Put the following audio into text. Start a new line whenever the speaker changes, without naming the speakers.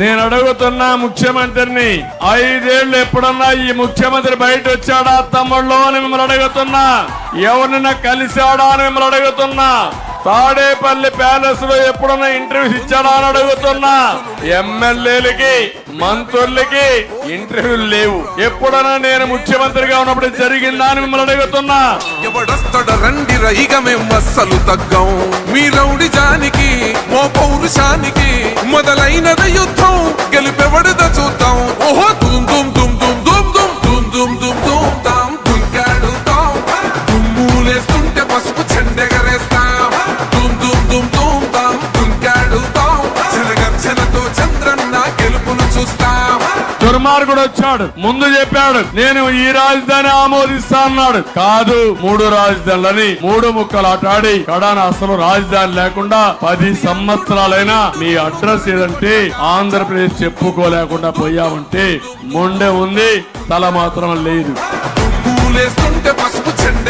నేను అడుగుతున్నా ముఖ్యమంత్రిని ఐదేళ్ళు ఎప్పుడన్నా ఈ ముఖ్యమంత్రి బయట వచ్చాడా తమ్ముళ్ళు అని మిమ్మల్ని అడుగుతున్నా. ఎవరినైనా కలిశాడా అని మిమ్మల్ని అడుగుతున్నా. తాడేపల్లి ప్యాలెస్లో ఎప్పుడన్నా ఇంటర్వ్యూస్ ఇచ్చాడా అని అడుగుతున్నా. ఎమ్మెల్యేలకి మంత్రులకి ఇంటర్వ్యూలు లేవు. ఎప్పుడన్నా నేను ముఖ్యమంత్రిగా ఉన్నప్పుడు జరిగిందా అని మిమ్మల్ని అడుగుతున్నా.
ఎవడొస్తడ రండి రైగ మేం అస్సలు తగ్గం. మీ రౌడి జానికి మో పౌరుషానికి మొదలైనద యుద్ధం. గెలిపెవడద చూద్దాం. ఓహో
దుర్మార్గుడు వచ్చాడు. ముందు చెప్పాడు నేను ఈ రాజధాని ఆమోదిస్తా అన్నాడు. కాదు మూడు రాజధానులని మూడు ముక్కలు ఆటాడి కడాన అసలు రాజధాని లేకుండా పది సంవత్సరాలైనా మీ అడ్రస్ ఏదంటే ఆంధ్రప్రదేశ్ చెప్పుకోలేకుండా పోయామంటే మొండె ఉంది తల మాత్రం లేదు.
పసుపు చెండ